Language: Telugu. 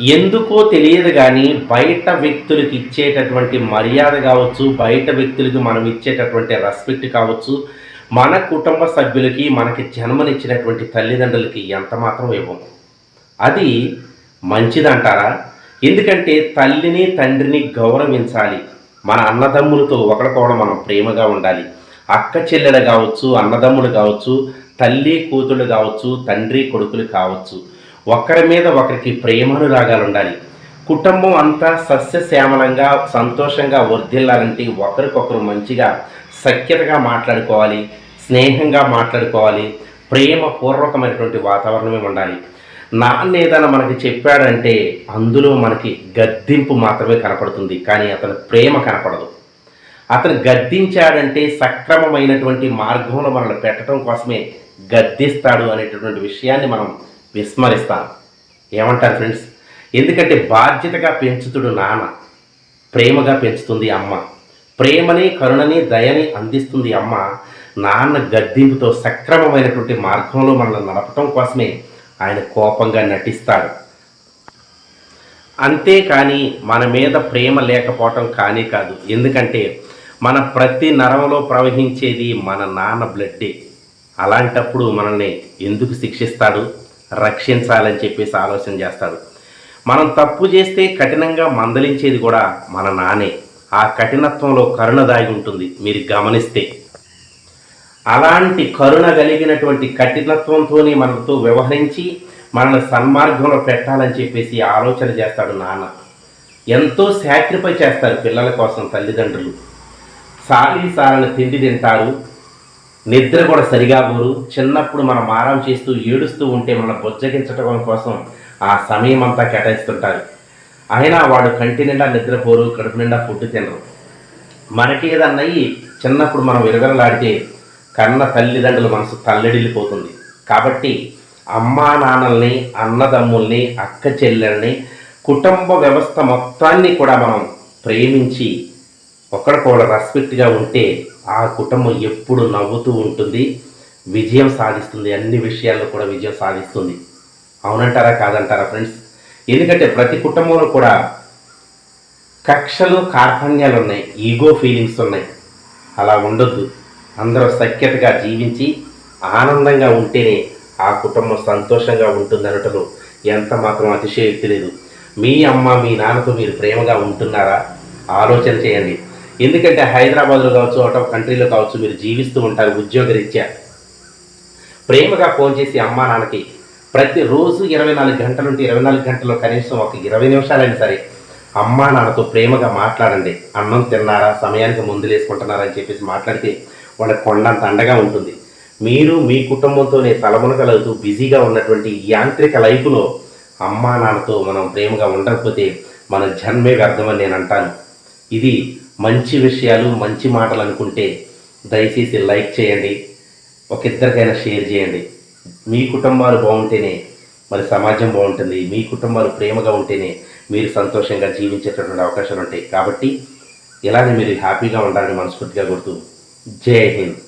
ఎందుకో తెలియదు కానీ బయట వ్యక్తులకి ఇచ్చేటటువంటి మర్యాద కావచ్చు బయట వ్యక్తులకి మనం ఇచ్చేటటువంటి రెస్పెక్ట్ కావచ్చు మన కుటుంబ సభ్యులకి మనకి జన్మనిచ్చినటువంటి తల్లిదండ్రులకి ఎంత మాత్రం ఇవ్వము. అది మంచిదంటారా? ఎందుకంటే తల్లిని తండ్రిని గౌరవించాలి. మన అన్నదమ్ములతో ఒకరికొకడు మనం ప్రేమగా ఉండాలి. అక్క చెల్లెలు కావచ్చు అన్నదమ్ములు కావచ్చు తల్లి కూతుళ్ళు కావచ్చు తండ్రి కొడుకులు కావచ్చు. ఒకరి మీద ఒకరికి ప్రేమానురాగాలు ఉండాలి కుటుంబం అంతా సస్యశ్యామలంగా సంతోషంగా వర్ధిల్లాలంటే ఒకరికొకరు మంచిగా సఖ్యతగా మాట్లాడుకోవాలి స్నేహంగా మాట్లాడుకోవాలి ప్రేమ పూర్వకమైనటువంటి వాతావరణమే ఉండాలి. నాన్న ఏదైనా మనకి చెప్పాడంటే అందులో మనకి గద్దింపు మాత్రమే కనపడుతుంది కానీ అతని ప్రేమ కనపడదు. అతను గద్దించాడంటే సక్రమమైనటువంటి మార్గంలో మనల్ని పెట్టడం కోసమే గద్దిస్తాడు అనేటటువంటి విషయాన్ని మనం విస్మరిస్తాను. ఏమంటారు ఫ్రెండ్స్? ఎందుకంటే బాధ్యతగా పెంచుతుడు నాన్న. ప్రేమగా పెంచుతుంది అమ్మ. ప్రేమని కరుణని దయని అందిస్తుంది అమ్మ. నాన్న గద్దింపుతో సక్రమమైనటువంటి మార్గంలో మనల్ని నడపటం కోసమే ఆయన కోపంగా నటిస్తాడు. అంతేకాని మన మీద ప్రేమ లేకపోవటం కానీ కాదు. ఎందుకంటే మన ప్రతి నరంలో ప్రవహించేది మన నాన్న బ్లడ్డే. అలాంటప్పుడు మనల్ని ఎందుకు శిక్షిస్తాడు? రక్షించాలని చెప్పేసి ఆలోచన చేస్తాడు. మనం తప్పు చేస్తే కఠినంగా మందలించేది కూడా మన నానే. ఆ కఠినత్వంలో కరుణ దాగి ఉంటుంది మీరు గమనిస్తే. అలాంటి కరుణ కలిగినటువంటి కఠినత్వంతోనే మనతో వ్యవహరించి మనల్ని సన్మార్గంలో పెట్టాలని చెప్పేసి ఆలోచన చేస్తాడు నాన్న. ఎంతో సాక్రిఫై చేస్తారు పిల్లల కోసం తల్లిదండ్రులు. సాలి సారని తిండి తింటారు నిద్ర కూడా సరిగా పోరు చిన్నప్పుడు మనం మారం చేస్తూ ఏడుస్తూ ఉంటే మనం బొజ్జగించడం కోసం ఆ సమయం అంతా కేటాయిస్తుంటారు. అయినా వాడు కంటి నిండా నిద్రపోరు కడుపు నిండా ఫుడ్ తినరు. మనకి ఏదన్నయ్యి చిన్నప్పుడు మనం విరగలలాడితే కన్న తల్లిదండ్రుల మనసు తల్లడిల్లిపోతుంది. కాబట్టి అమ్మా నాన్నల్ని అన్నదమ్ముల్ని అక్క చెల్లెల్ని కుటుంబ వ్యవస్థ మొత్తాన్ని కూడా మనం ప్రేమించి ఒకరికొకరు రెస్పెక్ట్గా ఉంటే ఆ కుటుంబం ఎప్పుడు నవ్వుతూ ఉంటుంది. విజయం సాధిస్తుంది. అన్ని విషయాల్లో కూడా విజయం సాధిస్తుంది. అవునంటారా? కాదంటారా ఫ్రెండ్స్ ఎందుకంటే ప్రతి కుటుంబంలో కూడా కక్షలు కార్పణ్యాలు ఉన్నాయి. ఈగో ఫీలింగ్స్ ఉన్నాయి. అలా ఉండొద్దు. అందరూ సఖ్యతగా జీవించి ఆనందంగా ఉంటేనే ఆ కుటుంబం సంతోషంగా ఉంటుందనటలో ఎంత మాత్రం అతిశయోక్తి లేదు. మీ అమ్మ మీ నాన్నతో మీరు ప్రేమగా ఉంటున్నారా? ఆలోచన చేయండి. ఎందుకంటే హైదరాబాద్లో కావచ్చు అవుట్ ఆఫ్ కంట్రీలో కావచ్చు మీరు జీవిస్తూ ఉంటారు ఉద్యోగరీత్యా. ప్రేమగా ఫోన్ చేసి అమ్మా నాన్నకి ప్రతిరోజు ఇరవై నాలుగు గంటలుంటే ఇరవై నాలుగు గంటల్లో కనీసం ఒక ఇరవై నిమిషాలైనా సరే అమ్మా నాన్నతో ప్రేమగా మాట్లాడండి. అన్నం తిన్నారా సమయానికి ముందు వేసుకుంటున్నారా అని చెప్పేసి మాట్లాడితే వాళ్ళకి కొండంత అండగా ఉంటుంది. మీరు మీ కుటుంబంతోనే తలమునకలవుతూ బిజీగా ఉన్నటువంటి యాంత్రిక లైఫ్లో అమ్మా నాన్నతో మనం ప్రేమగా ఉండకపోతే మన జన్మే వ్యర్థమని నేను అంటాను. ఇది మంచి విషయాలు మంచి మాటలు అనుకుంటే దయచేసి లైక్ చేయండి ఒక ఇద్దరికైనా షేర్ చేయండి. మీ కుటుంబాలు బాగుంటేనే మరి సమాజం బాగుంటుంది మీ కుటుంబాలు ప్రేమగా ఉంటేనే మీరు సంతోషంగా జీవించేటటువంటి అవకాశాలు ఉంటాయి. కాబట్టి ఇలానే మీరు హ్యాపీగా ఉండాలని మనస్ఫూర్తిగా గుర్తు జై హింద్.